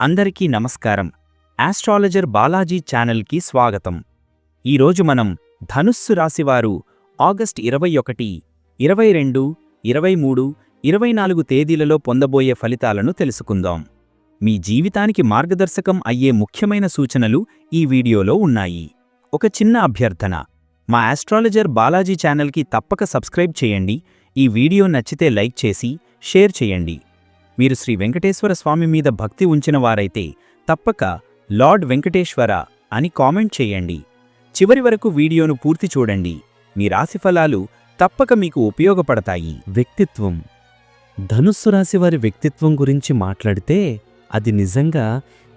అందరికీ నమస్కారం. ఆస్ట్రాలజర్ బాలాజీ ఛానల్కి స్వాగతం. ఈరోజు మనం ధనుస్సు రాశివారు ఆగస్ట్ ఇరవై ఒకటి ఇరవై రెండు ఇరవై మూడు ఇరవై నాలుగు తేదీలలో పొందబోయే ఫలితాలను తెలుసుకుందాం. మీ జీవితానికి మార్గదర్శకం అయ్యే ముఖ్యమైన సూచనలు ఈ వీడియోలో ఉన్నాయి. ఒక చిన్న అభ్యర్థన. మా ఆస్ట్రాలజర్ బాలాజీ ఛానల్కి తప్పక సబ్స్క్రైబ్ చేయండి. ఈ వీడియో నచ్చితే లైక్ చేసి షేర్ చేయండి. మీరు శ్రీ వెంకటేశ్వర స్వామి మీద భక్తి ఉంచిన వారైతే తప్పక లార్డ్ వెంకటేశ్వర అని కామెంట్ చేయండి. చివరి వరకు వీడియోను పూర్తి చూడండి. మీ రాశిఫలాలు తప్పక మీకు ఉపయోగపడతాయి. వ్యక్తిత్వం. ధనుస్సు రాశి వారి వ్యక్తిత్వం గురించి మాట్లాడితే అది నిజంగా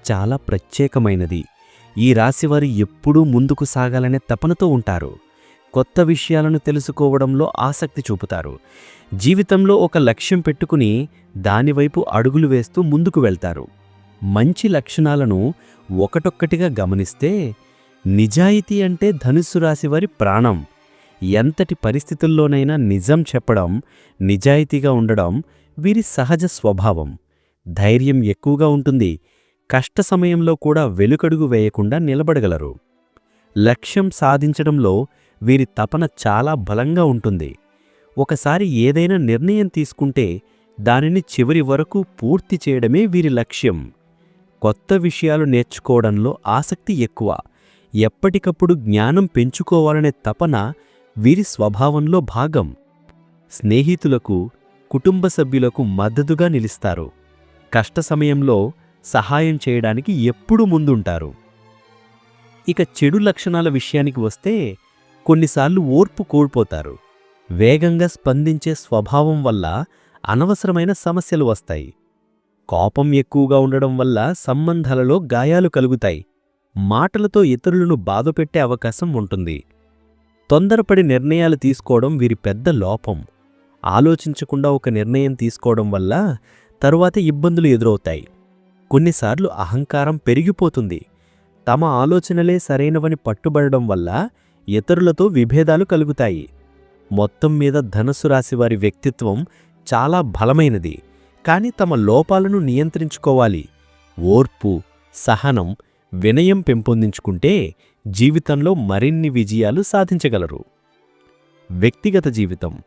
చాలా ప్రత్యేకమైనది. ఈ రాశివారు ఎప్పుడూ ముందుకు సాగాలనే తపనతో ఉంటారు. కొత్త విషయాలను తెలుసుకోవడంలో ఆసక్తి చూపుతారు. జీవితంలో ఒక లక్ష్యం పెట్టుకుని దానివైపు అడుగులు వేస్తూ ముందుకు వెళ్తారు. మంచి లక్షణాలను ఒకటొక్కటిగా గమనిస్తే నిజాయితీ అంటే ధనుస్సు రాశివారి ప్రాణం. ఎంతటి పరిస్థితుల్లోనైనా నిజం చెప్పడం నిజాయితీగా ఉండడం వీరి సహజ స్వభావం. ధైర్యం ఎక్కువగా ఉంటుంది. కష్ట సమయంలో కూడా వెలుకడుగు వేయకుండా నిలబడగలరు. లక్ష్యం సాధించడంలో వీరి తపన చాలా బలంగా ఉంటుంది. ఒకసారి ఏదైనా నిర్ణయం తీసుకుంటే దానిని చివరి వరకు పూర్తి చేయడమే వీరి లక్ష్యం. కొత్త విషయాలు నేర్చుకోవడంలో ఆసక్తి ఎక్కువ. ఎప్పటికప్పుడు జ్ఞానం పెంచుకోవాలనే తపన వీరి స్వభావంలో భాగం. స్నేహితులకు కుటుంబ సభ్యులకు మద్దతుగా నిలుస్తారు. కష్ట సమయంలో సహాయం చేయడానికి ఎప్పుడూ ముందుంటారు. ఇక చెడు లక్షణాల విషయానికి వస్తే కొన్నిసార్లు ఓర్పు కోల్పోతారు. వేగంగా స్పందించే స్వభావం వల్ల అనవసరమైన సమస్యలు వస్తాయి. కోపం ఎక్కువగా ఉండడం వల్ల సంబంధాలలో గాయాలు కలుగుతాయి. మాటలతో ఇతరులను బాధపెట్టే అవకాశం ఉంటుంది. తొందరపడి నిర్ణయాలు తీసుకోవడం వీరి పెద్ద లోపం. ఆలోచించకుండా ఒక నిర్ణయం తీసుకోవడం వల్ల తరువాత ఇబ్బందులు ఎదురవుతాయి. కొన్నిసార్లు అహంకారం పెరిగిపోతుంది. తమ ఆలోచనలే సరైనవని పట్టుబడడం వల్ల ఇతరులతో విభేదాలు కలుగుతాయి. మొత్తం మీద ధనుసు రాశివారి వ్యక్తిత్వం చాలా బలమైనది. కానీ తమ లోపాలను నియంత్రించుకోవాలి. ఓర్పు సహనం వినయం పెంపొందించుకుంటే జీవితంలో మరిన్ని విజయాలు సాధించగలరు. వ్యక్తిగత జీవితం.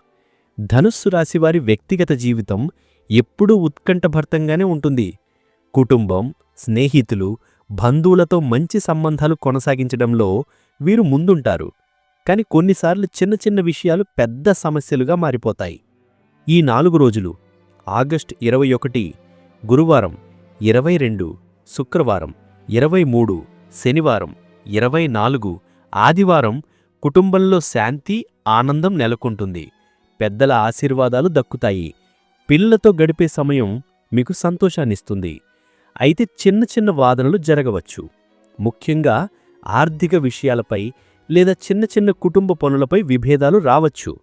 ధనుస్సు రాశివారి వ్యక్తిగత జీవితం ఎప్పుడూ ఉత్కంఠభరితంగానే ఉంటుంది. కుటుంబం స్నేహితులు బంధువులతో మంచి సంబంధాలు కొనసాగించడంలో వీరు ముందుంటారు. కాని కొన్నిసార్లు చిన్న చిన్న విషయాలు పెద్ద సమస్యలుగా మారిపోతాయి. ఈ నాలుగు రోజులు ఆగస్ట్ ఇరవై ఒకటి గురువారం ఇరవై రెండు శుక్రవారం ఇరవై మూడు శనివారం ఇరవై నాలుగు ఆదివారం కుటుంబంలో శాంతి ఆనందం నెలకొంటుంది. పెద్దల ఆశీర్వాదాలు దక్కుతాయి. పిల్లలతో గడిపే సమయం మీకు సంతోషాన్నిస్తుంది. అయితే చిన్న చిన్న వాదనలు జరగవచ్చు. ముఖ్యంగా ఆర్థిక విషయాలపై లేదా చిన్న చిన్న కుటుంబ పనులపై విభేదాలు రావచ్చు.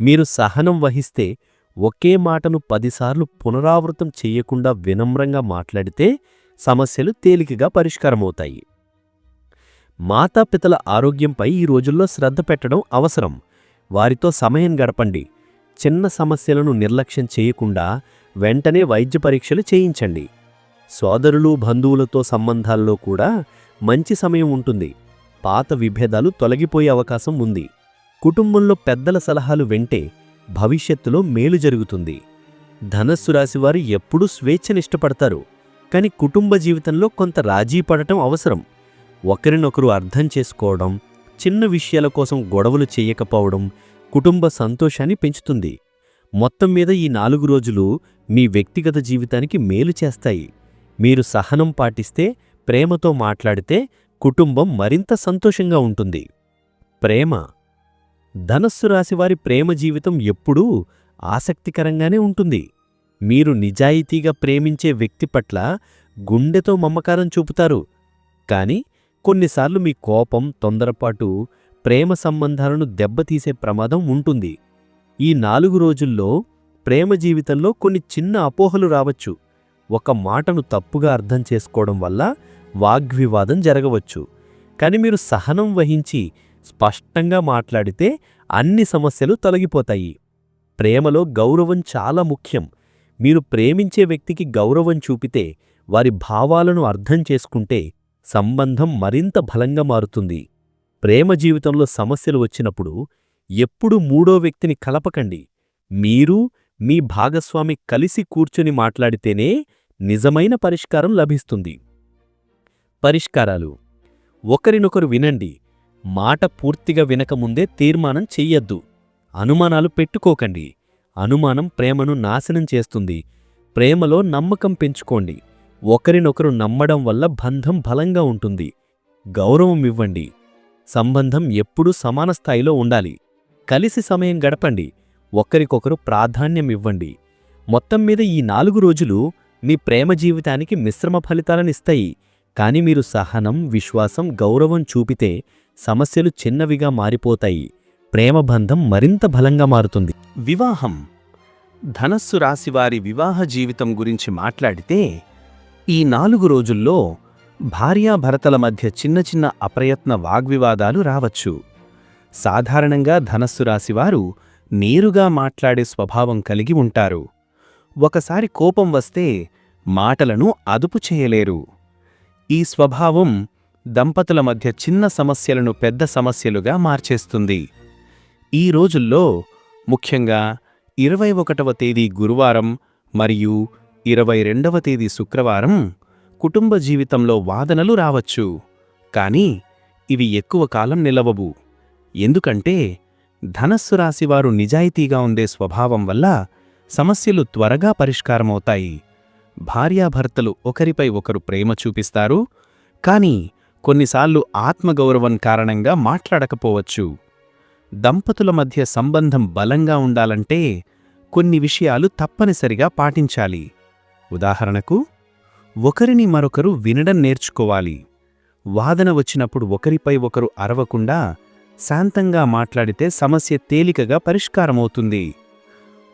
మీరు సహనం వహిస్తే ఒకే మాటను పదిసార్లు పునరావృతం చెయ్యకుండా వినమ్రంగా మాట్లాడితే సమస్యలు తేలికగా పరిష్కారమవుతాయి. మాతాపితల ఆరోగ్యంపై ఈ రోజుల్లో శ్రద్ధ పెట్టడం అవసరం. వారితో సమయం గడపండి. చిన్న సమస్యలను నిర్లక్ష్యం చేయకుండా వెంటనే వైద్య పరీక్షలు చేయించండి. సోదరులు బంధువులతో సంబంధాల్లో కూడా మంచి సమయం ఉంటుంది. పాత విభేదాలు తొలగిపోయే అవకాశం ఉంది. కుటుంబంలో పెద్దల సలహాలు వెంటే భవిష్యత్తులో మేలు జరుగుతుంది. ధనస్సు రాశివారు ఎప్పుడూ స్వేచ్ఛనిష్టపడతారు. కాని కుటుంబ జీవితంలో కొంత రాజీ పడటం అవసరం. ఒకరినొకరు అర్థం చేసుకోవడం చిన్న విషయాల కోసం గొడవలు చేయకపోవడం కుటుంబ సంతోషాన్ని పెంచుతుంది. మొత్తం మీద ఈ నాలుగు రోజులు మీ వ్యక్తిగత జీవితానికి మేలు చేస్తాయి. మీరు సహనం పాటిస్తే ప్రేమతో మాట్లాడితే కుటుంబం మరింత సంతోషంగా ఉంటుంది. ప్రేమ. ధనస్సు రాశివారి ప్రేమ జీవితం ఎప్పుడూ ఆసక్తికరంగానే ఉంటుంది. మీరు నిజాయితీగా ప్రేమించే వ్యక్తి పట్ల గుండెతో మమ్మకారం చూపుతారు. కాని కొన్నిసార్లు మీ కోపం తొందరపాటు ప్రేమ సంబంధాలను దెబ్బతీసే ప్రమాదం ఉంటుంది. ఈ నాలుగు రోజుల్లో ప్రేమ జీవితంలో కొన్ని చిన్న అపోహలు రావచ్చు. ఒక మాటను తప్పుగా అర్థం చేసుకోవడం వల్ల వాగ్వివాదం జరగవచ్చు. కాని మీరు సహనం వహించి స్పష్టంగా మాట్లాడితే అన్ని సమస్యలు తొలగిపోతాయి. ప్రేమలో గౌరవం చాలా ముఖ్యం. మీరు ప్రేమించే వ్యక్తికి గౌరవం చూపితే వారి భావాలను అర్థం చేసుకుంటే సంబంధం మరింత బలంగా మారుతుంది. ప్రేమ జీవితంలో సమస్యలు వచ్చినప్పుడు ఎప్పుడూ మూడో వ్యక్తిని కలపకండి. మీరు మీ భాగస్వామి కలిసి కూర్చొని మాట్లాడితేనే నిజమైన పరిష్కారం లభిస్తుంది. పరిష్కారాలు. ఒకరినొకరు వినండి. మాట పూర్తిగా వినకముందే తీర్మానం చెయ్యొద్దు. అనుమానాలు పెట్టుకోకండి. అనుమానం ప్రేమను నాశనం చేస్తుంది. ప్రేమలో నమ్మకం పెంచుకోండి. ఒకరినొకరు నమ్మడం వల్ల బంధం బలంగా ఉంటుంది. గౌరవం ఇవ్వండి. సంబంధం ఎప్పుడూ సమాన స్థాయిలో ఉండాలి. కలిసి సమయం గడపండి. ఒకరికొకరు ప్రాధాన్యం ఇవ్వండి. మొత్తం మీద ఈ నాలుగు రోజులు మీ ప్రేమ జీవితానికి మిశ్రమ ఫలితాలనిస్తాయి కాని మీరు సహనం విశ్వాసం గౌరవం చూపితే సమస్యలు చిన్నవిగా మారిపోతాయి. ప్రేమబంధం మరింత బలంగా మారుతుంది. వివాహం. ధనస్సు రాశివారి వివాహ జీవితం గురించి మాట్లాడితే ఈ నాలుగు రోజుల్లో భార్యాభర్తల మధ్య చిన్న చిన్న అప్రయత్న వాగ్వివాదాలు రావచ్చు. సాధారణంగా ధనస్సు రాశివారు నేరుగా మాట్లాడే స్వభావం కలిగి ఉంటారు. ఒకసారి కోపం వస్తే మాటలను అదుపు చేయలేరు. ఈ స్వభావం దంపతుల మధ్య చిన్న సమస్యలను పెద్ద సమస్యలుగా మార్చేస్తుంది. ఈ రోజుల్లో ముఖ్యంగా ఇరవై ఒకటవ తేదీ గురువారం మరియు ఇరవై రెండవ తేదీ శుక్రవారం కుటుంబ జీవితంలో వాదనలు రావచ్చు. కానీ ఇవి ఎక్కువ కాలం నిలవవు. ఎందుకంటే ధనస్సు రాశివారు నిజాయితీగా ఉండే స్వభావం వల్ల సమస్యలు త్వరగా పరిష్కారమవుతాయి. భార్యాభర్తలు ఒకరిపై ఒకరు ప్రేమ చూపిస్తారు. కానీ కొన్నిసార్లు ఆత్మగౌరవం కారణంగా మాట్లాడకపోవచ్చు. దంపతుల మధ్య సంబంధం బలంగా ఉండాలంటే కొన్ని విషయాలు తప్పనిసరిగా పాటించాలి. ఉదాహరణకు ఒకరిని మరొకరు వినడం నేర్చుకోవాలి. వాదన వచ్చినప్పుడు ఒకరిపై ఒకరు అరవకుండా శాంతంగా మాట్లాడితే సమస్య తేలికగా పరిష్కారమవుతుంది.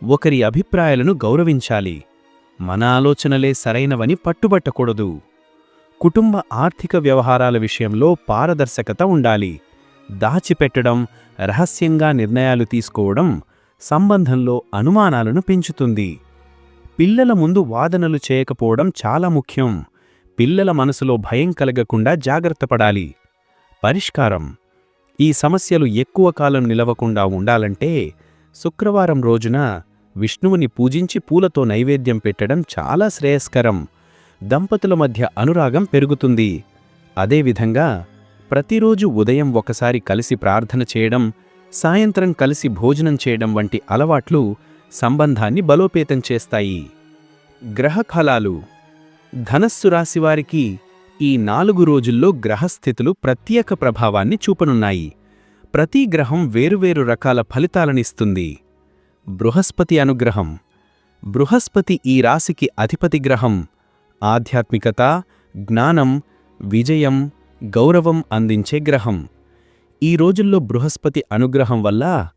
ఒకరి అభిప్రాయాలను గౌరవించాలి. మన ఆలోచనలే సరైనవని పట్టుబట్టకూడదు. కుటుంబ ఆర్థిక వ్యవహారాల విషయంలో పారదర్శకత ఉండాలి. దాచిపెట్టడం రహస్యంగా నిర్ణయాలు తీసుకోవడం సంబంధంలో అనుమానాలను పెంచుతుంది. పిల్లల ముందు వాదనలు చేయకపోవడం చాలా ముఖ్యం. పిల్లల మనసులో భయం కలగకుండా జాగ్రత్తపడాలి పరిష్కారం. ఈ సమస్యలు ఎక్కువ కాలం నిలవకుండా ఉండాలంటే శుక్రవారం రోజున విష్ణువుని పూజించి పూలతో నైవేద్యం పెట్టడం చాలా శ్రేయస్కరం. దంపతుల మధ్య అనురాగం పెరుగుతుంది. అదేవిధంగా ప్రతిరోజు ఉదయం ఒకసారి కలిసి ప్రార్థన చేయడం సాయంత్రం కలిసి భోజనం చేయడం వంటి అలవాట్లు సంబంధాన్ని బలోపేతం చేస్తాయి. గ్రహఫలాలు ధనస్సు రాశివారికి ఈ నాలుగు రోజుల్లో గ్రహస్థితులు ప్రత్యేక ప్రభావాన్ని చూపనున్నాయి. ప్రతి గ్రహం వేరువేరు రకాల ఫలితాలనిస్తుంది బృహస్పతి అనుగ్రహం. బృహస్పతి ఈ రాశికి అధిపతి గ్రహం. ఆధ్యాత్మికత జ్ఞానం విజయం గౌరవం అందించే గ్రహం. ఈ రోజుల్లో బృహస్పతి అనుగ్రహం వల్ల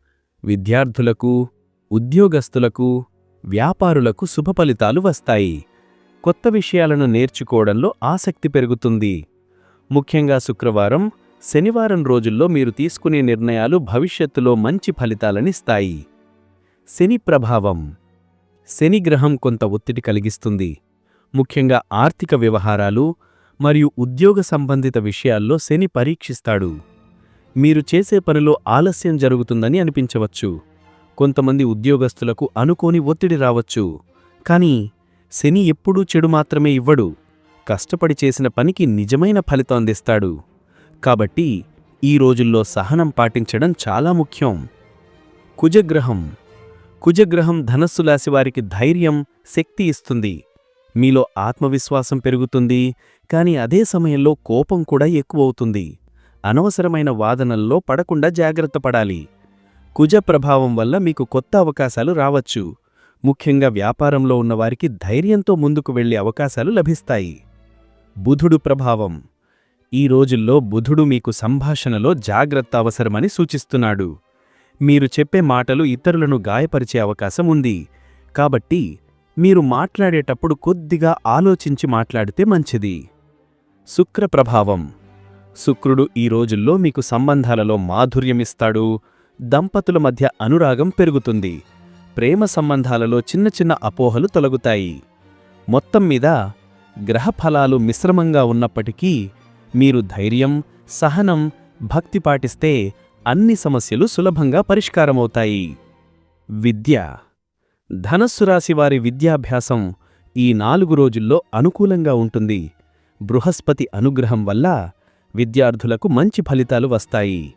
విద్యార్థులకు ఉద్యోగస్తులకు వ్యాపారులకు శుభ ఫలితాలు వస్తాయి. కొత్త విషయాలను నేర్చుకోవడంలో ఆసక్తి పెరుగుతుంది. ముఖ్యంగా శుక్రవారం శనివారం రోజుల్లో మీరు తీసుకునే నిర్ణయాలు భవిష్యత్తులో మంచి ఫలితాలనిస్తాయి. శని ప్రభావం. శని గ్రహం కొంత ఒత్తిడి కలిగిస్తుంది. ముఖ్యంగా ఆర్థిక వ్యవహారాలు మరియు ఉద్యోగ సంబంధిత విషయాల్లో శని పరీక్షిస్తాడు. మీరు చేసే పనిలో ఆలస్యం జరుగుతుందని అనిపించవచ్చు. కొంతమంది ఉద్యోగస్తులకు అనుకోని ఒత్తిడి రావచ్చు. కానీ శని ఎప్పుడూ చెడు మాత్రమే ఇవ్వడు. కష్టపడి చేసిన పనికి నిజమైన ఫలితం అందిస్తాడు. కాబట్టి ఈ రోజుల్లో సహనం పాటించడం చాలా ముఖ్యం. కుజగ్రహం. కుజగ్రహం ధనస్సు రాశివారికి ధైర్యం శక్తి ఇస్తుంది. మీలో ఆత్మవిశ్వాసం పెరుగుతుంది కానీ అదే సమయంలో కోపం కూడా ఎక్కువవుతుంది. అనవసరమైన వాదనల్లో పడకుండా జాగ్రత్త పడాలి. కుజ ప్రభావం వల్ల మీకు కొత్త అవకాశాలు రావచ్చు. ముఖ్యంగా వ్యాపారంలో ఉన్నవారికి ధైర్యంతో ముందుకు వెళ్ళే అవకాశాలు లభిస్తాయి. బుధుడు ప్రభావం. ఈ రోజుల్లో బుధుడు మీకు సంభాషణలో జాగ్రత్త అవసరమని సూచిస్తున్నాడు. మీరు చెప్పే మాటలు ఇతరులను గాయపరిచే అవకాశం ఉంది. కాబట్టి మీరు మాట్లాడేటప్పుడు కొద్దిగా ఆలోచించి మాట్లాడితే మంచిది. శుక్ర ప్రభావం. శుక్రుడు ఈ రోజుల్లో మీకు సంబంధాలలో మాధుర్యమిస్తాడు దంపతుల మధ్య అనురాగం పెరుగుతుంది. ప్రేమ సంబంధాలలో చిన్న చిన్న అపోహలు తొలగుతాయి. మొత్తం మీద గ్రహఫలాలు మిశ్రమంగా ఉన్నప్పటికీ మీరు ధైర్యం సహనం భక్తి పాటిస్తే అన్ని సమస్యలు సులభంగా పరిష్కారమవుతాయి. విద్య. ధనస్సు రాశి వారి విద్యాభ్యాసం ఈ నాలుగు రోజుల్లో అనుకూలంగా ఉంటుంది. బృహస్పతి అనుగ్రహం వల్ల విద్యార్థులకు మంచి ఫలితాలు వస్తాయి.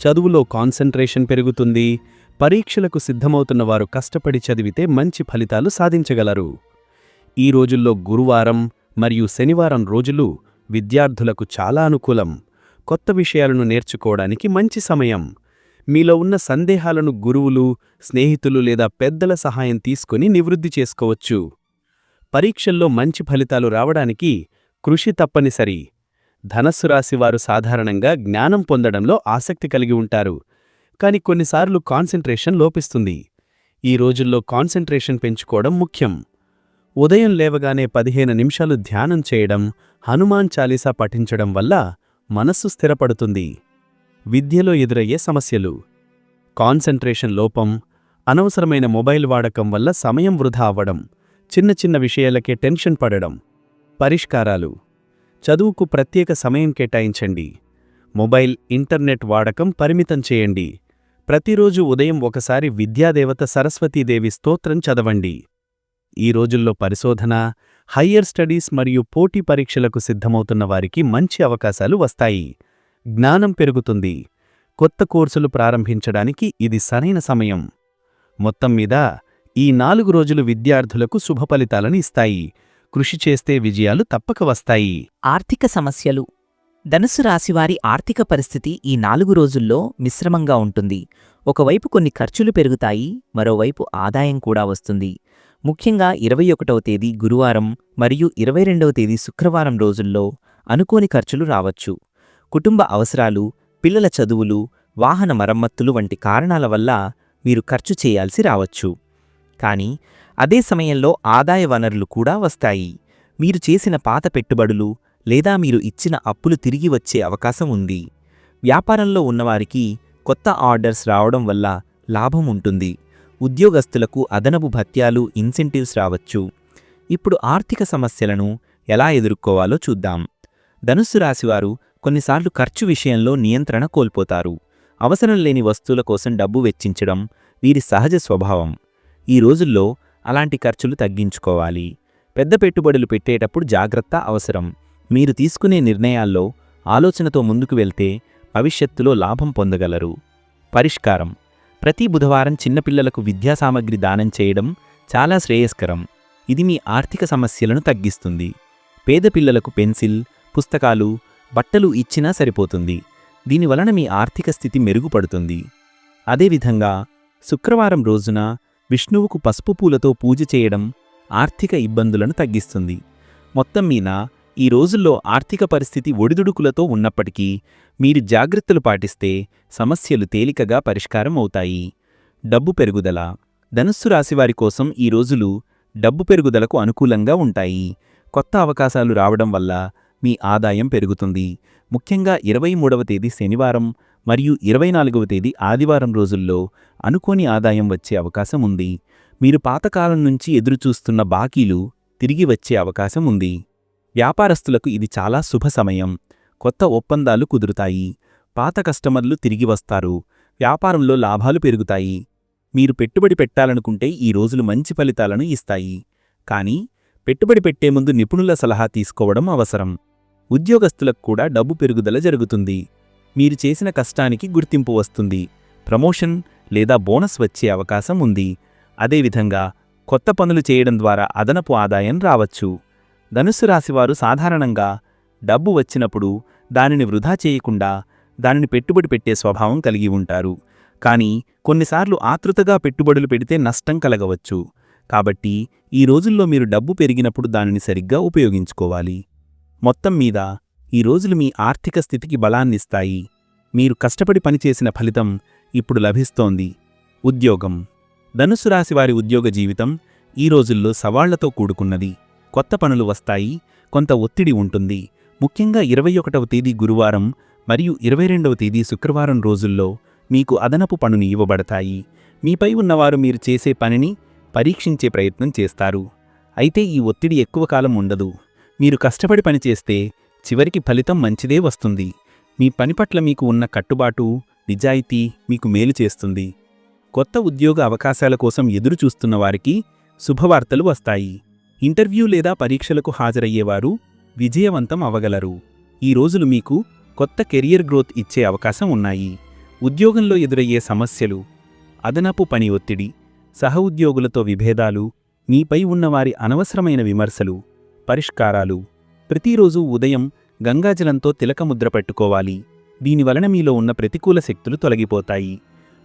చదువులో కాన్సంట్రేషన్ పెరుగుతుంది. పరీక్షలకు సిద్ధమవుతున్న వారు కష్టపడి చదివితే మంచి ఫలితాలు సాధించగలరు. ఈ రోజుల్లో గురువారం మరియు శనివారం రోజులు విద్యార్థులకు చాలా అనుకూలం. కొత్త విషయాలను నేర్చుకోవడానికి మంచి సమయం. మీలో ఉన్న సందేహాలను గురువులు స్నేహితులు లేదా పెద్దల సహాయం తీసుకుని నివృత్తి చేసుకోవచ్చు. పరీక్షల్లో మంచి ఫలితాలు రావడానికి కృషి తప్పనిసరి. ధనస్సు రాశివారు సాధారణంగా జ్ఞానం పొందడంలో ఆసక్తి కలిగి ఉంటారు. కాని కొన్నిసార్లు కాన్సంట్రేషన్ లోపిస్తుంది. ఈ రోజుల్లో కాన్సంట్రేషన్ పెంచుకోవడం ముఖ్యం. ఉదయం లేవగానే పదిహేను నిమిషాలు ధ్యానం చేయడం హనుమాన్ చాలీసా పఠించడం వల్ల మనస్సు స్థిరపడుతుంది. విద్యలో ఎదురయ్యే సమస్యలు. కాన్సంట్రేషన్ లోపం అనవసరమైన మొబైల్ వాడకం వల్ల సమయం వృధా అవ్వడం చిన్న చిన్న విషయాలకే టెన్షన్ పడడం. పరిష్కారాలు. చదువుకు ప్రత్యేక సమయం కేటాయించండి. మొబైల్ ఇంటర్నెట్ వాడకం పరిమితం చేయండి. ప్రతిరోజు ఉదయం ఒకసారి విద్యాదేవత సరస్వతీదేవి స్తోత్రం చదవండి. ఈ రోజుల్లో పరిశోధన హయ్యర్ స్టడీస్ మరియు పోటీ పరీక్షలకు సిద్ధమవుతున్న వారికి మంచి అవకాశాలు వస్తాయి. జ్ఞానం పెరుగుతుంది. కొత్త కోర్సులు ప్రారంభించడానికి ఇది సరైన సమయం. మొత్తం మీద ఈ నాలుగు రోజులు విద్యార్థులకు శుభ ఫలితాలను ఇస్తాయి. కృషి చేస్తే విజయాలు తప్పక వస్తాయి. ఆర్థిక సమస్యలు. ధనుసు రాశివారి ఆర్థిక పరిస్థితి ఈ నాలుగు రోజుల్లో మిశ్రమంగా ఉంటుంది. ఒకవైపు కొన్ని ఖర్చులు పెరుగుతాయి మరోవైపు ఆదాయం కూడా వస్తుంది. ముఖ్యంగా ఇరవై ఒకటవ తేదీ గురువారం మరియు ఇరవై రెండవ తేదీ శుక్రవారం రోజుల్లో అనుకోని ఖర్చులు రావచ్చు. కుటుంబ అవసరాలు పిల్లల చదువులు వాహన మరమ్మత్తులు వంటి కారణాల వల్ల మీరు ఖర్చు చేయాల్సి రావచ్చు. కానీ అదే సమయంలో ఆదాయ వనరులు కూడా వస్తాయి. మీరు చేసిన పాత పెట్టుబడులు లేదా మీరు ఇచ్చిన అప్పులు తిరిగి వచ్చే అవకాశం ఉంది. వ్యాపారంలో ఉన్నవారికి కొత్త ఆర్డర్స్ రావడం వల్ల లాభం ఉంటుంది. ఉద్యోగస్తులకు అదనపు భత్యాలు ఇన్సెంటివ్స్ రావచ్చు. ఇప్పుడు ఆర్థిక సమస్యలను ఎలా ఎదుర్కోవాలో చూద్దాం. ధనుస్సు రాశివారు కొన్నిసార్లు ఖర్చు విషయంలో నియంత్రణ కోల్పోతారు. అవసరం లేని వస్తువుల కోసం డబ్బు వెచ్చించడం వీరి సహజ స్వభావం. ఈ రోజుల్లో అలాంటి ఖర్చులు తగ్గించుకోవాలి. పెద్ద పెట్టుబడులు పెట్టేటప్పుడు జాగ్రత్త అవసరం. మీరు తీసుకునే నిర్ణయాల్లో ఆలోచనతో ముందుకు వెళ్తే భవిష్యత్తులో లాభం పొందగలరు. పరిష్కారం. ప్రతి బుధవారం చిన్నపిల్లలకు విద్యా సామగ్రి దానం చేయడం చాలా శ్రేయస్కరం. ఇది మీ ఆర్థిక సమస్యలను తగ్గిస్తుంది. పేద పిల్లలకు పెన్సిల్ పుస్తకాలు బట్టలు ఇచ్చినా సరిపోతుంది. దీనివలన మీ ఆర్థిక స్థితి మెరుగుపడుతుంది. అదేవిధంగా శుక్రవారం రోజున విష్ణువుకు పసుపు పూలతో పూజ చేయడం ఆర్థిక ఇబ్బందులను తగ్గిస్తుంది. మొత్తం మీద ఈ రోజుల్లో ఆర్థిక పరిస్థితి ఒడిదుడుకులతో ఉన్నప్పటికీ మీరు జాగ్రత్తలు పాటిస్తే సమస్యలు తేలికగా పరిష్కారం అవుతాయి. డబ్బు పెరుగుదల. ధనుస్సు రాశివారి కోసం ఈ రోజులు డబ్బు పెరుగుదలకు అనుకూలంగా ఉంటాయి. కొత్త అవకాశాలు రావడం వల్ల మీ ఆదాయం పెరుగుతుంది. ముఖ్యంగా ఇరవై మూడవ తేదీ శనివారం మరియు ఇరవై నాలుగవ తేదీ ఆదివారం రోజుల్లో అనుకోని ఆదాయం వచ్చే అవకాశం ఉంది. మీరు పాతకాలం నుంచి ఎదురుచూస్తున్న బాకీలు తిరిగి వచ్చే అవకాశం ఉంది. వ్యాపారస్తులకు ఇది చాలా శుభ సమయం. కొత్త ఒప్పందాలు కుదురుతాయి. పాత కస్టమర్లు తిరిగి వస్తారు. వ్యాపారంలో లాభాలు పెరుగుతాయి. మీరు పెట్టుబడి పెట్టాలనుకుంటే ఈ రోజులు మంచి ఫలితాలను ఇస్తాయి. కానీ పెట్టుబడి పెట్టే ముందు నిపుణుల సలహా తీసుకోవడం అవసరం. ఉద్యోగస్తులకు కూడా డబ్బు పెరుగుదల జరుగుతుంది. మీరు చేసిన కష్టానికి గుర్తింపు వస్తుంది. ప్రమోషన్ లేదా బోనస్ వచ్చే అవకాశం ఉంది. అదేవిధంగా కొత్త పనులు చేయడం ద్వారా అదనపు ఆదాయం రావచ్చు. ధనుస్సు రాశివారు సాధారణంగా డబ్బు వచ్చినప్పుడు దానిని వృధా చేయకుండా దానిని పెట్టుబడి పెట్టే స్వభావం కలిగి ఉంటారు. కానీ కొన్నిసార్లు ఆతృతగా పెట్టుబడులు పెడితే నష్టం కలగవచ్చు. కాబట్టి ఈ రోజుల్లో మీరు డబ్బు పెరిగినప్పుడు దానిని సరిగ్గా ఉపయోగించుకోవాలి. మొత్తం మీద ఈ రోజులు మీ ఆర్థిక స్థితికి బలాన్నిస్తాయి మీరు కష్టపడి పనిచేసిన ఫలితం ఇప్పుడు లభిస్తోంది. ఉద్యోగం. ధనుస్సు రాశివారి ఉద్యోగ జీవితం ఈ రోజుల్లో సవాళ్ళతో కూడుకున్నది. కొత్త పనులు వస్తాయి. కొంత ఒత్తిడి ఉంటుంది. ముఖ్యంగా ఇరవై ఒకటవ తేదీ గురువారం మరియు ఇరవై రెండవ తేదీ శుక్రవారం రోజుల్లో మీకు అదనపు పనులు ఇవ్వబడతాయి. మీపై ఉన్నవారు మీరు చేసే పనిని పరీక్షించే ప్రయత్నం చేస్తారు. అయితే ఈ ఒత్తిడి ఎక్కువ కాలం ఉండదు. మీరు కష్టపడి పనిచేస్తే చివరికి ఫలితం మంచిదే వస్తుంది. మీ పని పట్ల మీకు ఉన్న కట్టుబాటు నిజాయితీ మీకు మేలు చేస్తుంది. కొత్త ఉద్యోగ అవకాశాల కోసం ఎదురు చూస్తున్న వారికి శుభవార్తలు వస్తాయి. ఇంటర్వ్యూ లేదా పరీక్షలకు హాజరయ్యేవారు విజయవంతం అవగలరు. ఈ రోజులు మీకు కొత్త కెరియర్ గ్రోత్ ఇచ్చే అవకాశం ఉన్నాయి. ఉద్యోగంలో ఎదురయ్యే సమస్యలు అదనపు పని ఒత్తిడి సహ ఉద్యోగులతో విభేదాలు మీపై ఉన్నవారి అనవసరమైన విమర్శలు పరిష్కారాలు. ప్రతిరోజు ఉదయం గంగాజలంతో తిలకముద్ర పెట్టుకోవాలి. దీనివలన మీలో ఉన్న ప్రతికూల శక్తులు తొలగిపోతాయి.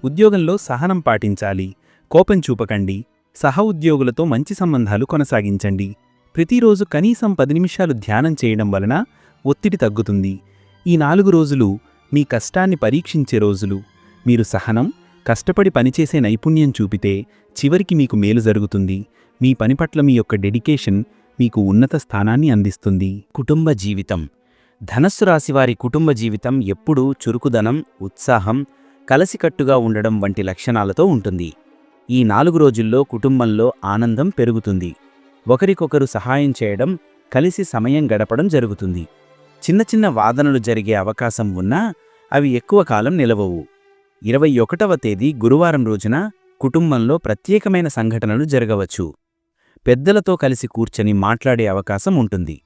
ఉద్యోగంలో సహనం పాటించాలి. కోపం చూపకండి. సహ ఉద్యోగులతో మంచి సంబంధాలు కొనసాగించండి. ప్రతిరోజు కనీసం పది నిమిషాలు ధ్యానం చేయడం వలన ఒత్తిడి తగ్గుతుంది. ఈ నాలుగు రోజులు మీ కష్టాన్ని పరీక్షించే రోజులు. మీరు సహనం కష్టపడి పనిచేసే నైపుణ్యం చూపితే చివరికి మీకు మేలు జరుగుతుంది. మీ పని పట్ల మీ యొక్క డెడికేషన్ మీకు ఉన్నత స్థానాన్ని అందిస్తుంది. కుటుంబ జీవితం. ధనస్సు రాశివారి కుటుంబ జీవితం ఎప్పుడూ చురుకుదనం ఉత్సాహం కలసికట్టుగా ఉండడం వంటి లక్షణాలతో ఉంటుంది. ఈ నాలుగు రోజుల్లో కుటుంబంలో ఆనందం పెరుగుతుంది. ఒకరికొకరు సహాయం చేయడం కలిసి సమయం గడపడం జరుగుతుంది. చిన్న చిన్న వాదనలు జరిగే అవకాశం ఉన్నా అవి ఎక్కువ కాలం నిలవవు. ఇరవై ఒకటవ తేదీ గురువారం రోజున కుటుంబంలో ప్రత్యేకమైన సంఘటనలు జరగవచ్చు. పెద్దలతో కలిసి కూర్చొని మాట్లాడే అవకాశం ఉంటుంది.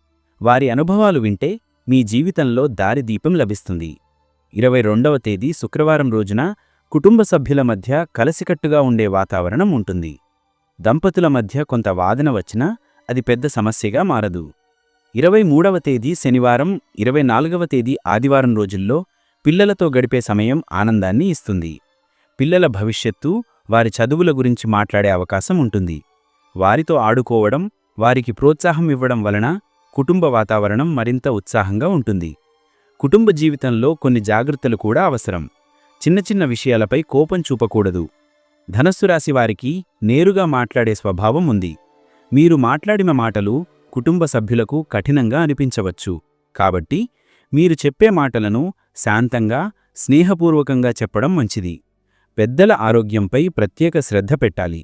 వారి అనుభవాలు వింటే మీ జీవితంలో దారిదీపం లభిస్తుంది. ఇరవై రెండవ తేదీ శుక్రవారం రోజున కుటుంబ సభ్యుల మధ్య కలసికట్టుగా ఉండే వాతావరణం ఉంటుంది. దంపతుల మధ్య కొంత వాదన వచ్చినా అది పెద్ద సమస్యగా మారదు. ఇరవై మూడవ తేదీ శనివారం ఇరవై నాలుగవ తేదీ ఆదివారం రోజుల్లో పిల్లలతో గడిపే సమయం ఆనందాన్ని ఇస్తుంది. పిల్లల భవిష్యత్తు వారి చదువుల గురించి మాట్లాడే అవకాశం ఉంటుంది. వారితో ఆడుకోవడం వారికి ప్రోత్సాహం ఇవ్వడం వలన కుటుంబ వాతావరణం మరింత ఉత్సాహంగా ఉంటుంది. కుటుంబ జీవితంలో కొన్ని జాగ్రత్తలు కూడా అవసరం. చిన్న చిన్న విషయాలపై కోపం చూపకూడదు. ధనస్సు రాశి వారికి నేరుగా మాట్లాడే స్వభావం ఉంది. మీరు మాట్లాడిన మాటలు కుటుంబ సభ్యులకు కఠినంగా అనిపించవచ్చు. కాబట్టి మీరు చెప్పే మాటలను శాంతంగా స్నేహపూర్వకంగా చెప్పడం మంచిది. పెద్దల ఆరోగ్యంపై ప్రత్యేక శ్రద్ధ పెట్టాలి.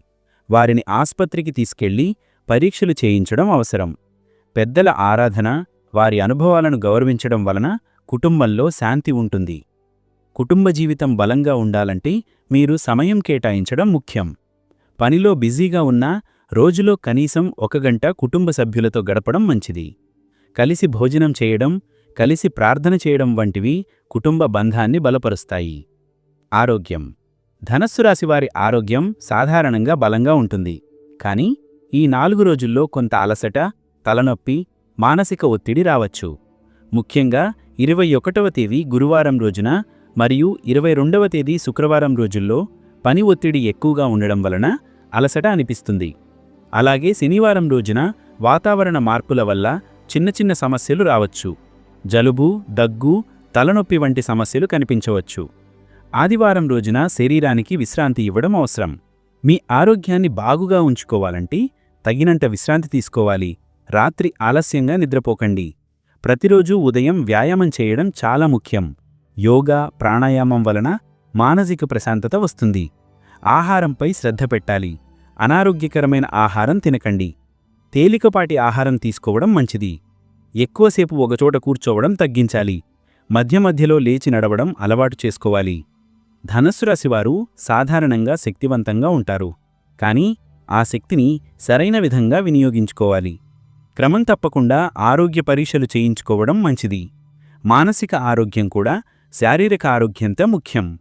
వారిని ఆస్పత్రికి తీసుకెళ్ళి పరీక్షలు చేయించడం అవసరం. పెద్దల ఆరాధన వారి అనుభవాలను గౌరవించడం వలన కుటుంబంలో శాంతి ఉంటుంది. కుటుంబ జీవితం బలంగా ఉండాలంటే మీరు సమయం కేటాయించడం ముఖ్యం. పనిలో బిజీగా ఉన్నా రోజులో కనీసం ఒక గంట కుటుంబ సభ్యులతో గడపడం మంచిది. కలిసి భోజనం చేయడం కలిసి ప్రార్థన చేయడం వంటివి కుటుంబ బంధాన్ని బలపరుస్తాయి. ఆరోగ్యం. ధనస్సు రాశివారి ఆరోగ్యం సాధారణంగా బలంగా ఉంటుంది. కానీ ఈ నాలుగు రోజుల్లో కొంత అలసట తలనొప్పి మానసిక ఒత్తిడి రావచ్చు. ముఖ్యంగా ఇరవై ఒకటవ తేదీ గురువారం రోజున మరియు ఇరవై రెండవ తేదీ శుక్రవారం రోజుల్లో పని ఒత్తిడి ఎక్కువగా ఉండడం వలన అలసట అనిపిస్తుంది. అలాగే శనివారం రోజున వాతావరణ మార్పుల వల్ల చిన్న చిన్న సమస్యలు రావచ్చు. జలుబు దగ్గు తలనొప్పి వంటి సమస్యలు కనిపించవచ్చు. ఆదివారం రోజున శరీరానికి విశ్రాంతి ఇవ్వడం అవసరం. మీ ఆరోగ్యాన్ని బాగుగా ఉంచుకోవాలంటే తగినంత విశ్రాంతి తీసుకోవాలి. రాత్రి ఆలస్యంగా నిద్రపోకండి. ప్రతిరోజు ఉదయం వ్యాయామం చేయడం చాలా ముఖ్యం. యోగా ప్రాణాయామం వలన మానసిక ప్రశాంతత వస్తుంది. ఆహారంపై శ్రద్ధ పెట్టాలి. అనారోగ్యకరమైన ఆహారం తినకండి. తేలికపాటి ఆహారం తీసుకోవడం మంచిది. ఎక్కువసేపు ఒకచోట కూర్చోవడం తగ్గించాలి. మధ్య మధ్యలో లేచి నడవడం అలవాటు చేసుకోవాలి. ధనస్సు రాశివారు సాధారణంగా శక్తివంతంగా ఉంటారు. కానీ ఆ శక్తిని సరైన విధంగా వినియోగించుకోవాలి. క్రమం తప్పకుండా ఆరోగ్య పరీక్షలు చేయించుకోవడం మంచిది. మానసిక ఆరోగ్యం కూడా శారీరక ఆరోగ్యంతో ముఖ్యం.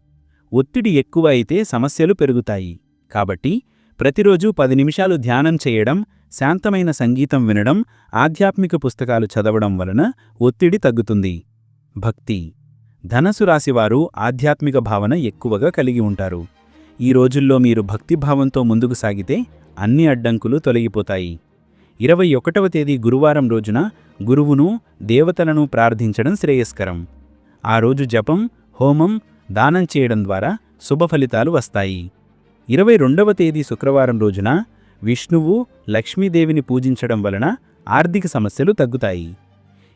ఒత్తిడి ఎక్కువ అయితే సమస్యలు పెరుగుతాయి. కాబట్టి ప్రతిరోజు పది నిమిషాలు ధ్యానం చేయడం శాంతమైన సంగీతం వినడం ఆధ్యాత్మిక పుస్తకాలు చదవడం వలన ఒత్తిడి తగ్గుతుంది. భక్తి. ధనసు రాశివారు ఆధ్యాత్మిక భావన ఎక్కువగా కలిగి ఉంటారు. ఈ రోజుల్లో మీరు భక్తిభావంతో ముందుకు సాగితే అన్ని అడ్డంకులు తొలగిపోతాయి. ఇరవై ఒకటవ తేదీ గురువారం రోజున గురువును దేవతలను ప్రార్థించడం శ్రేయస్కరం. ఆ రోజు జపం హోమం దానం చేయడం ద్వారా శుభ ఫలితాలు వస్తాయి. ఇరవై రెండవ తేదీ శుక్రవారం రోజున విష్ణువు లక్ష్మీదేవిని పూజించడం వలన ఆర్థిక సమస్యలు తగ్గుతాయి.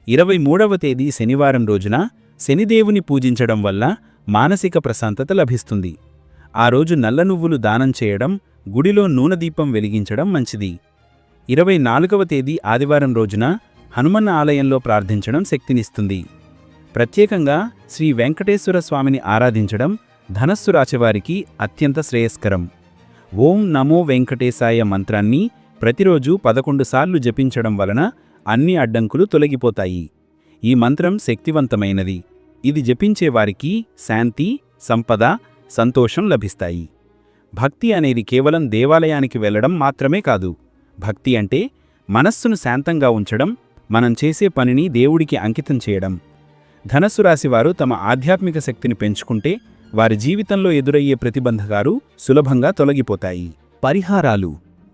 ఇరవై మూడవ తేదీ శనివారం రోజున శనిదేవుని పూజించడం వల్ల మానసిక ప్రశాంతత లభిస్తుంది. ఆ రోజు నల్ల నువ్వులు దానం చేయడం గుడిలో నూనె దీపం వెలిగించడం మంచిది. ఇరవై నాలుగవ తేదీ ఆదివారం రోజున హనుమన్న ఆలయంలో ప్రార్థించడం శక్తినిస్తుంది. ప్రత్యేకంగా శ్రీ వెంకటేశ్వర స్వామిని ఆరాధించడం ధనస్సు రాశివారికి అత్యంత శ్రేయస్కరం. ఓం నమో వెంకటేశాయ మంత్రాన్ని ప్రతిరోజు పదకొండు సార్లు జపించడం వలన అన్ని అడ్డంకులు తొలగిపోతాయి. ఈ మంత్రం శక్తివంతమైనది. ఇది జపించే వారికి శాంతి సంపద సంతోషం లభిస్తాయి. భక్తి అనేది కేవలం దేవాలయానికి వెళ్ళడం మాత్రమే కాదు. భక్తి అంటే మనస్సును శాంతంగా ఉంచడం మనం చేసే పనిని దేవుడికి అంకితం చేయడం. ధనస్సు రాశివారు తమ ఆధ్యాత్మిక శక్తిని పెంచుకుంటే వారి జీవితంలో ఎదురయ్యే ప్రతిబంధకాలు సులభంగా తొలగిపోతాయి. పరిహారాలు.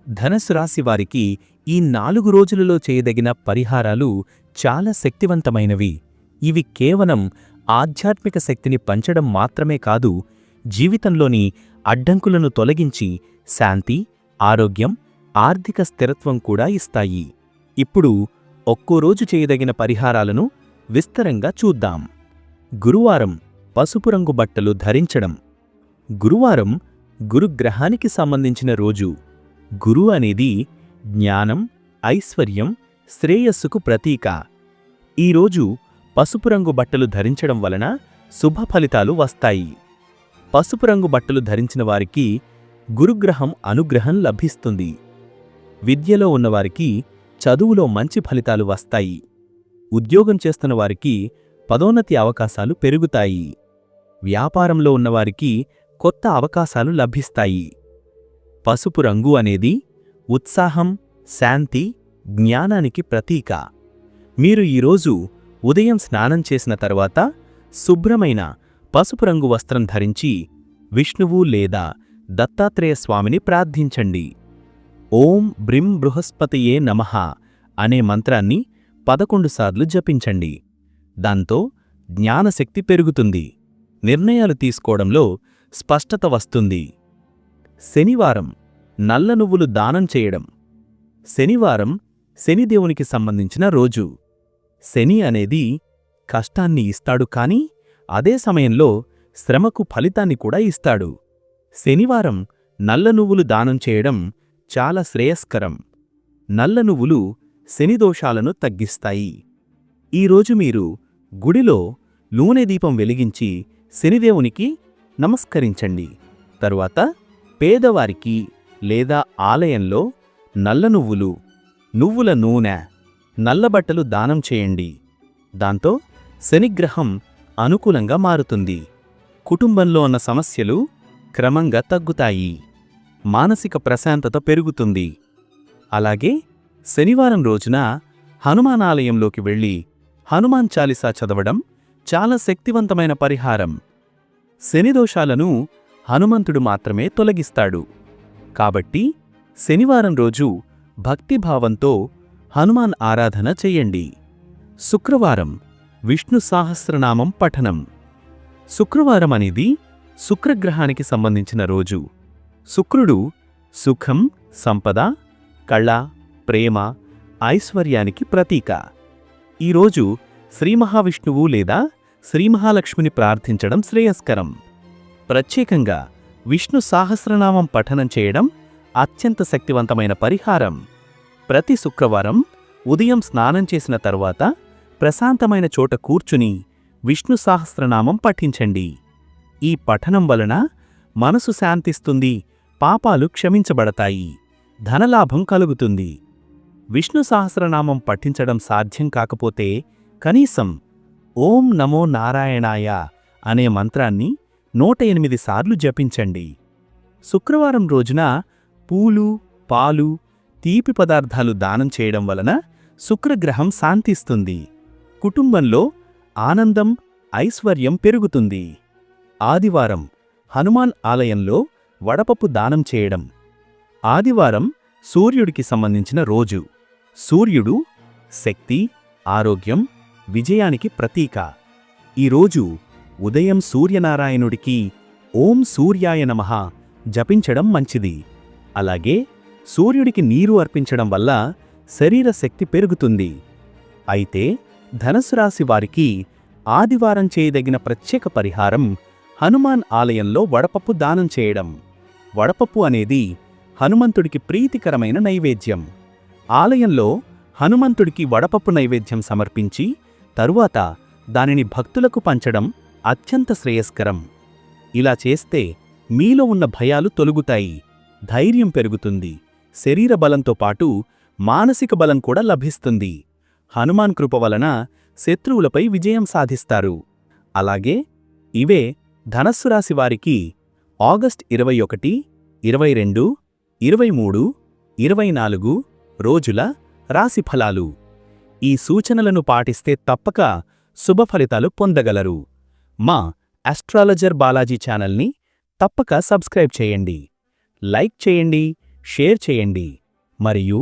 ధనస్సు రాశి వారికి ఈ నాలుగు రోజులలో చేయదగిన పరిహారాలు చాలా శక్తివంతమైనవి. ఇవి కేవలం ఆధ్యాత్మిక శక్తిని పంచడం మాత్రమే కాదు జీవితంలోని అడ్డంకులను తొలగించి శాంతి ఆరోగ్యం ఆర్థిక స్థిరత్వం కూడా ఇస్తాయి. ఇప్పుడు ఒక్కో రోజు చేయదగిన పరిహారాలను విస్తరంగా చూద్దాం. గురువారం పసుపు రంగు బట్టలు ధరించడం. గురువారం గురుగ్రహానికి సంబంధించిన రోజు. గురు అనేది జ్ఞానం ఐశ్వర్యం శ్రేయస్సుకు ప్రతీక. ఈరోజు పసుపు రంగు బట్టలు ధరించడం వలన శుభ ఫలితాలు వస్తాయి. పసుపు రంగు బట్టలు ధరించిన వారికి గురుగ్రహం అనుగ్రహం లభిస్తుంది. విద్యలో ఉన్నవారికి చదువులో మంచి ఫలితాలు వస్తాయి. ఉద్యోగం చేస్తున్న వారికి పదోన్నతి అవకాశాలు పెరుగుతాయి. వ్యాపారంలో ఉన్నవారికి కొత్త అవకాశాలు లభిస్తాయి. పసుపు రంగు అనేది ఉత్సాహం శాంతి జ్ఞానానికి ప్రతీక. మీరు ఈరోజు ఉదయం స్నానం చేసిన తర్వాత శుభ్రమైన పసుపు రంగు వస్త్రం ధరించి విష్ణువు లేదా దత్తాత్రేయ స్వామిని ప్రార్థించండి. ఓం బ్రిం బృహస్పతియే నమః అనే మంత్రాన్ని పదకొండు సార్లు జపించండి. దాంతో జ్ఞానశక్తి పెరుగుతుంది. నిర్ణయాలు తీసుకోవడంలో స్పష్టత వస్తుంది. శనివారం నల్ల నువ్వులు దానం చేయడం. శనివారం శనిదేవునికి సంబంధించిన రోజు. శని అనేది కష్టాన్ని ఇస్తాడు కాని అదే సమయంలో శ్రమకు ఫలితాన్ని కూడా ఇస్తాడు. శనివారం నల్ల నువ్వులు దానం చేయడం చాలా శ్రేయస్కరం. నల్ల నువ్వులు శని దోషాలను తగ్గిస్తాయి. ఈరోజు మీరు గుడిలో నూనె దీపం వెలిగించి శనిదేవునికి నమస్కరించండి. తరువాత పేదవారికి లేదా ఆలయంలో నల్ల నువ్వులు నువ్వుల నూనె నల్లబట్టలు దానం చేయండి. దాంతో శనిగ్రహం అనుకూలంగా మారుతుంది. కుటుంబంలో ఉన్న సమస్యలు క్రమంగా తగ్గుతాయి. మానసిక ప్రశాంతత పెరుగుతుంది. అలాగే శనివారం రోజున హనుమానాలయంలోకి వెళ్ళి హనుమాన్ చాలీసా చదవడం చాలా శక్తివంతమైన పరిహారం. శనిదోషాలను హనుమంతుడు మాత్రమే తొలగిస్తాడు. కాబట్టి శనివారం రోజు భక్తిభావంతో హనుమాన్ ఆరాధన చెయ్యండి శుక్రవారం విష్ణు సహస్రనామం పఠనం. శుక్రవారం అనేది శుక్రగ్రహానికి సంబంధించిన రోజు. శుక్రుడు సుఖం సంపద కళ ప్రేమ ఐశ్వర్యానికి ప్రతీక. ఈరోజు శ్రీ మహావిష్ణువు లేదా శ్రీ మహాలక్ష్మిని ప్రార్థించడం శ్రేయస్కరం. ప్రత్యేకంగా విష్ణు సాహస్రనామం పఠనం చేయడం అత్యంత శక్తివంతమైన పరిహారం. ప్రతి శుక్రవారం ఉదయం స్నానం చేసిన తర్వాత ప్రశాంతమైన చోట కూర్చుని విష్ణు సహస్రనామం పఠించండి. ఈ పఠనం వలన మనసు శాంతిస్తుంది పాపాలు క్షమించబడతాయి ధనలాభం కలుగుతుంది. విష్ణు సహస్రనామం పఠించడం సాధ్యం కాకపోతే కనీసం ఓం నమో నారాయణాయ అనే మంత్రాన్ని నూట ఎనిమిది సార్లు జపించండి. శుక్రవారం రోజున పూలు పాలు తీపి పదార్థాలు దానం చేయడం వలన శుక్రగ్రహం శాంతిస్తుంది. కుటుంబంలో ఆనందం ఐశ్వర్యం పెరుగుతుంది. ఆదివారం హనుమాన్ ఆలయంలో వడపప్పు దానం చేయడం. ఆదివారం సూర్యుడికి సంబంధించిన రోజు. సూర్యుడు శక్తి ఆరోగ్యం విజయానికి ప్రతీక. ఈరోజు ఉదయం సూర్యనారాయణుడికి ఓం సూర్యాయ నమః జపించడం మంచిది. అలాగే సూర్యుడికి నీరు అర్పించడం వల్ల శరీర శక్తి పెరుగుతుంది. అయితే ధనుసు రాశి వారికి ఆదివారం చేయదగిన ప్రత్యేక పరిహారం హనుమాన్ ఆలయంలో వడపప్పు దానం చేయడం. వడపప్పు అనేది హనుమంతుడికి ప్రీతికరమైన నైవేద్యం. ఆలయంలో హనుమంతుడికి వడపప్పు నైవేద్యం సమర్పించి తరువాత దానిని భక్తులకు పంచడం అత్యంత శ్రేయస్కరం. ఇలా చేస్తే మీలో ఉన్న భయాలు తొలుగుతాయి ధైర్యం పెరుగుతుంది శరీర బలంతో పాటు మానసిక బలం కూడా లభిస్తుంది. హనుమాన్ కృప వలన శత్రువులపై విజయం సాధిస్తారు. అలాగే ఇవే ధనస్సు రాశి వారికి ఆగస్ట్ ఇరవై ఒకటి ఇరవై రెండు ఇరవై మూడు ఇరవై నాలుగు రోజుల రాశి ఫలాలు ఈ సూచనలను పాటిస్తే తప్పక శుభ ఫలితాలు పొందగలరు. మా అస్ట్రాలజర్ బాలాజీ ఛానల్ని తప్పక సబ్స్క్రైబ్ చేయండి. లైక్ చేయండి షేర్ చేయండి మరియు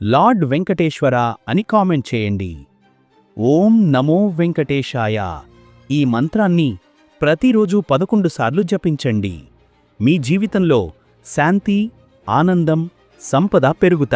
లార్డ్ వెంకటేశ్వర అని కామెంట్ చేయండి. ఓం నమో వెంకటేశాయ. ఈ మంత్రాన్ని ప్రతిరోజు పదకొండు సార్లు జపించండి. మీ జీవితంలో శాంతి ఆనందం సంపద పెరుగుతాయి.